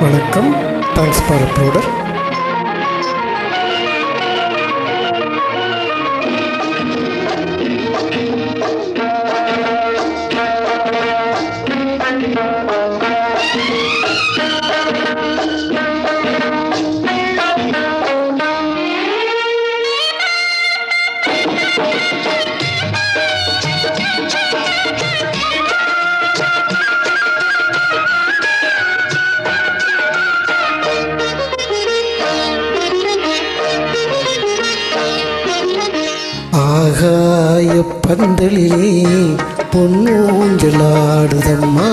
வணக்கம். Thanks for ப்ரோடர் ஆகாய பந்தலிலே பொன்னூஞ்சலாடுதம்மா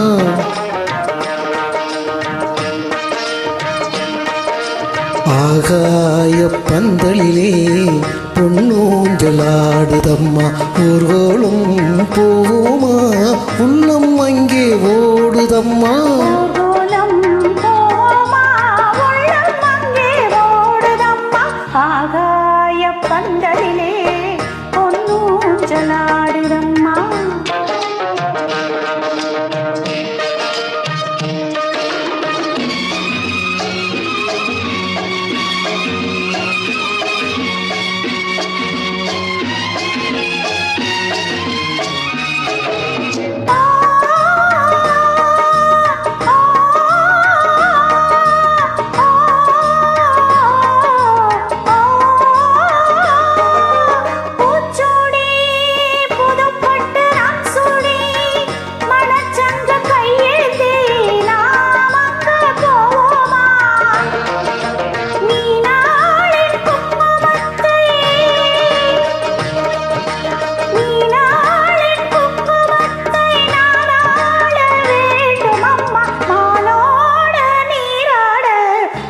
ஆகாய பந்தலிலே பொன்னூஞ்சலாடுதம்மா ஊர்வலம் போவோமா உள்ளம் அங்கே ஓடுதம்மா.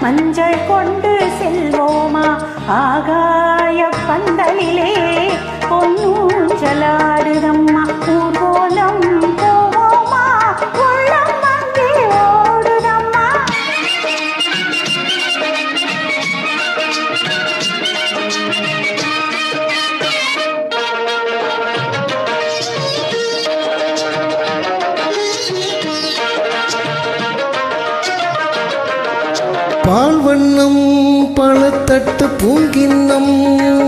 மஞ்சள் கொண்டு செல்வோமா? ஆகா பால் வண்ணம் பழத்தட்டு பூங்கிண்ணம்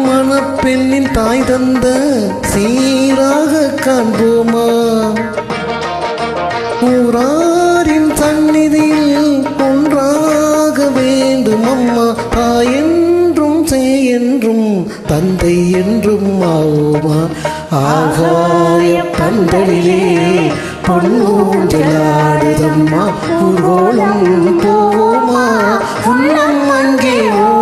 மணப்பெண்ணின் தாய் தந்த சீராக காண்போமா? ஊராரின் சந்நிதியில் ஒன்றாக வேண்டும் அம்மா. தாய் என்றும் சே என்றும் தந்தை என்றும் ஆவோமா? ஆகாய பந்தலிலே பொன்னூஞ்சலாடுதம்மா ஊர்வலம் போ புன்னம் அங்கே ஓ